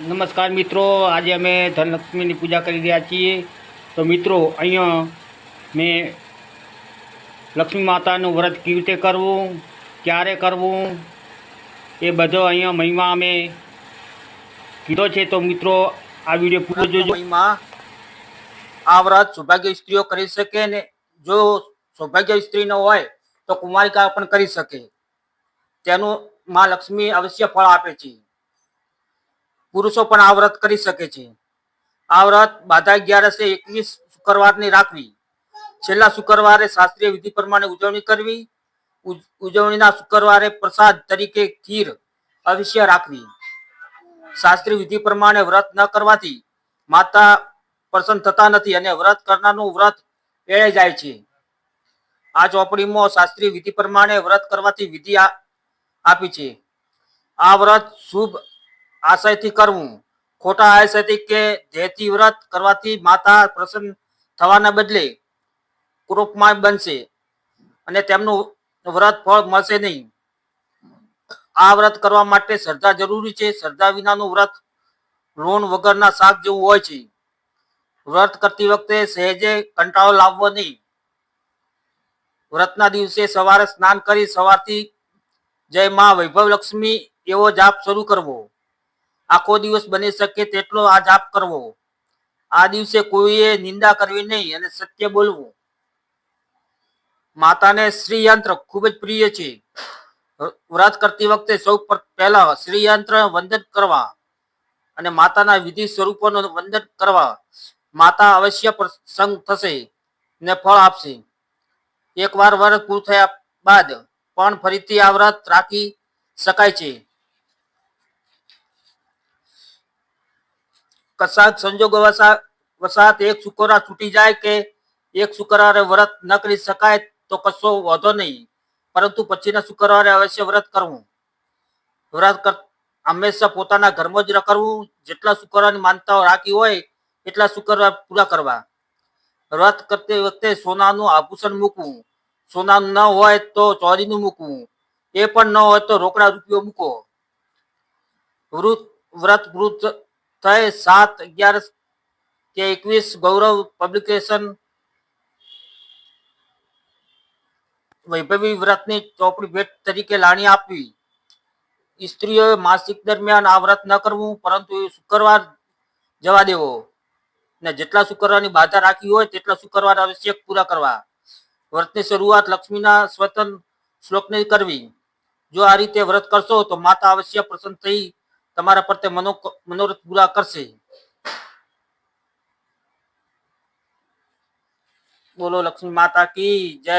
નમસ્કાર મિત્રો, આજે અમે ધનલક્ષ્મીની પૂજા કરી રહ્યા છીએ. તો મિત્રો, અહીંયા મેં લક્ષ્મી માતાનું વ્રત કેવી રીતે કરવું, ક્યારે કરવું, એ બધો અહીંયા મહિમા અમે કીધો છે. તો મિત્રો, આ વીડિયો પૂરો જોજો. મહિમા, આ વ્રત સૌભાગ્ય સ્ત્રીઓ કરી શકે ને, જો સૌભાગ્ય સ્ત્રી ન હોય, તો કુમારિકા પણ કરી શકે. તેનું માં લક્ષ્મી અવશ્ય ફળ આપે છે. પુરુષો પણ આ વ્રત કરી શકે છે. આ વ્રત બાધા અગિયારસે એકવીસ શુક્રવારની રાખવી. છેલ્લા શુક્રવારે શાસ્ત્રીય વિધિ પ્રમાણે ઉજવણી કરવી. ઉજ- ઉજવણીના શુક્રવારે પ્રસાદ તરીકે ખીર અવિષ્ય રાખવી. શાસ્ત્રીય વિધિ પ્રમાણે વ્રત ન કરવાથી માતા પ્રસન્ન થતા નથી અને વ્રત કરનારનું વ્રત એળે જાય છે. આ ચોપડીમાં શાસ્ત્રીય વિધિ પ્રમાણે વ્રત કરવાથી વિધિ આપી છે. આ વ્રત શુભ આશયથી કરવું. ખોટા આશયથી કે ધ્યેયથી વ્રત કરવાથી માતા પ્રસન્ન થવાના બદલે કૃપમાં બનશે અને તેમનું વ્રત ફળ મળશે નહીં. આ વ્રત કરવા માટે શ્રદ્ધા જરૂરી છે. શ્રદ્ધા વિનાનું વ્રત લોન વગરના શાક જેવું હોય છે. વ્રત કરતી વખતે સહેજે કંટાળો લાવવો નહીં. વ્રતના દિવસે સવારે સ્નાન કરી સવારથી જય માં વૈભવ લક્ષ્મી એવો જાપ શરૂ કરવો. આખો દિવસ બની શકે તેટલો આ જાપ કરવો. આ દિવસે કોઈએ નિંદા કરવી નહીં અને સત્ય બોલવું. માતાને શ્રી યંત્ર ખૂબ જ પ્રિય છે. વ્રત કરતી વખતે સૌ પહેલા શ્રી યંત્ર વંદન કરવા અને માતાના વિધિ સ્વરૂપોનું વંદન કરવા માતા અવશ્ય પ્રસંગ થશે ને ફળ આપશે. એકવાર વ્રત પૂરું થયા બાદ પણ ફરીથી આ વ્રત રાખી શકાય છે. કશાક સંજોગો વસા વસાત એક શુક્રવાર છૂટી જાય કે એક શુક્રવારે વ્રત ન કરી શકાય તો કશો વાંધો નહીં. પરંતુ પછીના શુક્રવારે અવશ્ય વ્રત કરવું. વ્રત કર, હંમેશા પોતાના ઘરમાં જ કરવું. જેટલા શુક્રવારની માનતાઓ રાખી હોય, એટલા શુક્રવાર પૂરા કરવા. વ્રત કરતી વખતે સોનાનું આભૂષણ મૂકવું. સોનાનું ન હોય તો ચોરીનું મૂકવું. એ પણ ન હોય તો રોકડા રૂપિયો મૂકો વૃત, વ્રત વૃત થાય. સાત અગિયાર કે એકવીસ ગૌરવ પબ્લિકેશન વૈભવી વ્રતની ચોપડી ભેટ તરીકે લાણી આપવી. સ્ત્રીઓએ માસિક દરમિયાન આ વ્રત ન કરવું, પરંતુ શુક્રવાર જવા દેવો. ને જેટલા શુક્રવારની બાધા રાખી હોય, તેટલા શુક્રવાર આવશ્યક પૂરા કરવા. વ્રતની શરૂઆત લક્ષ્મીના સ્વતન શ્લોકની કરવી. જો આ રીતે વ્રત કરશો, તો માતા અવશ્ય પ્રસન્ન થઈ તમારા પર તે મનો મનોરથ પૂરા કરશે. બોલો લક્ષ્મી માતા કી જય.